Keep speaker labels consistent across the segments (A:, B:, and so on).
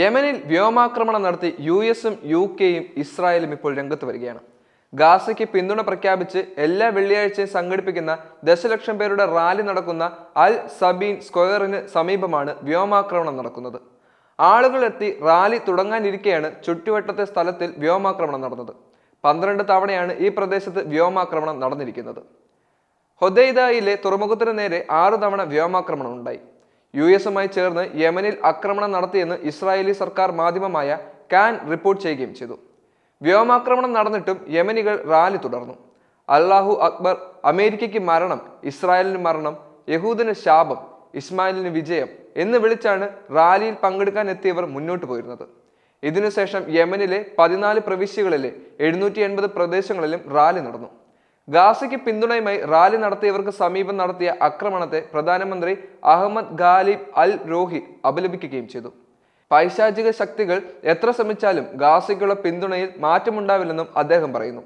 A: യമനിൽ വ്യോമാക്രമണം നടത്തി യു എസും യു കെയും ഇസ്രായേലും ഇപ്പോൾ രംഗത്ത് വരികയാണ്. ഗാസയ്ക്ക് പിന്തുണ പ്രഖ്യാപിച്ച് എല്ലാ വെള്ളിയാഴ്ചയും സംഘടിപ്പിക്കുന്ന ദശലക്ഷം പേരുടെ റാലി നടക്കുന്ന അൽ സബീൻ സ്ക്വയറിന് സമീപമാണ് വ്യോമാക്രമണം നടക്കുന്നത്. ആളുകൾ എത്തി റാലി തുടങ്ങാനിരിക്കെയാണ് ചുറ്റുവട്ടത്തെ സ്ഥലത്തിൽ വ്യോമാക്രമണം നടന്നത്. പന്ത്രണ്ട് തവണയാണ് ഈ പ്രദേശത്ത് വ്യോമാക്രമണം നടന്നിരിക്കുന്നത്. ഹൊദൈദയിലെ തുറമുഖത്തിന് നേരെ ആറു തവണ വ്യോമാക്രമണം ഉണ്ടായി. യു എസുമായി ചേർന്ന് യമനിൽ ആക്രമണം നടത്തിയെന്ന് ഇസ്രായേലി സർക്കാർ മാധ്യമമായ കാൻ റിപ്പോർട്ട് ചെയ്യുകയും ചെയ്തു. വ്യോമാക്രമണം നടന്നിട്ടും യമനികൾ റാലി തുടർന്നു. അള്ളാഹു അക്ബർ അമേരിക്കയ്ക്ക് മരണം ഇസ്രായേലിന് മരണം യഹൂദിന് ശാപം ഇസ്മായിലിന് വിജയം എന്ന് വിളിച്ചാണ് റാലിയിൽ പങ്കെടുക്കാൻ എത്തിയവർ മുന്നോട്ട് പോയിരുന്നത്. ഇതിനുശേഷം യമനിലെ പതിനാല് പ്രവിശ്യകളിലെ എഴുന്നൂറ്റി എൺപത് പ്രദേശങ്ങളിലും റാലി നടന്നു. ഗാസയ്ക്ക് പിന്തുണയുമായി റാലി നടത്തിയവർക്ക് സമീപം നടത്തിയ ആക്രമണത്തെ പ്രധാനമന്ത്രി അഹമ്മദ് ഖാലിബ് അൽ റോഹി അപലപിക്കുകയും ചെയ്തു. പൈശാചിക ശക്തികൾ എത്ര ശ്രമിച്ചാലും ഗാസയ്ക്കുള്ള പിന്തുണയിൽ മാറ്റമുണ്ടാവില്ലെന്നും അദ്ദേഹം പറയുന്നു.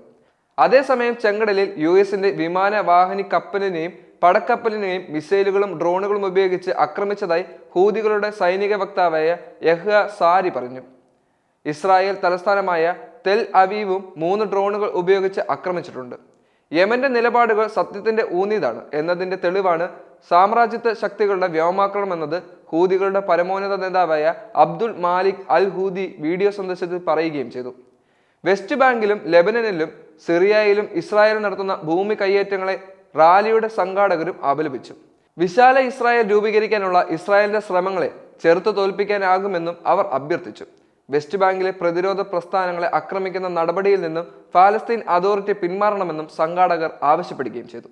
A: അതേസമയം ചെങ്കടലിൽ യു എസിന്റെ വിമാന വാഹിനി കപ്പലിനെയും പടക്കപ്പലിനെയും മിസൈലുകളും ഡ്രോണുകളും ഉപയോഗിച്ച് ആക്രമിച്ചതായി ഹൂതികളുടെ സൈനിക വക്താവായ യഹ്യ സാരി പറഞ്ഞു. ഇസ്രായേൽ തലസ്ഥാനമായ തെൽ അവീവും മൂന്ന് ഡ്രോണുകൾ ഉപയോഗിച്ച് ആക്രമിച്ചിട്ടുണ്ട്. യമന്റെ നിലപാടുകൾ സത്യത്തിന്റെ ഊന്നിയതാണ് എന്നതിന്റെ തെളിവാണ് സാമ്രാജ്യത്വ ശക്തികളുടെ വ്യോമാക്രമണം എന്നത് ഹൂതികളുടെ പരമോന്നത നേതാവായ Abdul Malik al Houthi video സന്ദേശത്തിൽ പറയുകയും ചെയ്തു. വെസ്റ്റ് ബാങ്കിലും ലെബനനിലും സിറിയയിലും ഇസ്രായേൽ നടത്തുന്ന ഭൂമി കയ്യേറ്റങ്ങളെ റാലിയുടെ സംഘാടകരും അപലപിച്ചു. വിശാല ഇസ്രായേൽ രൂപീകരിക്കാനുള്ള ഇസ്രായേലിന്റെ ശ്രമങ്ങളെ ചെറുത്തു തോൽപ്പിക്കാനാകുമെന്നും അവർ അഭ്യർത്ഥിച്ചു. വെസ്റ്റ് ബാങ്കിലെ പ്രതിരോധ പ്രസ്ഥാനങ്ങളെ ആക്രമിക്കുന്ന നടപടിയിൽ നിന്നും ഫാലസ്തീൻ അതോറിറ്റി പിന്മാറണമെന്നും സംഘാടകർ ആവശ്യപ്പെടുകയും ചെയ്തു.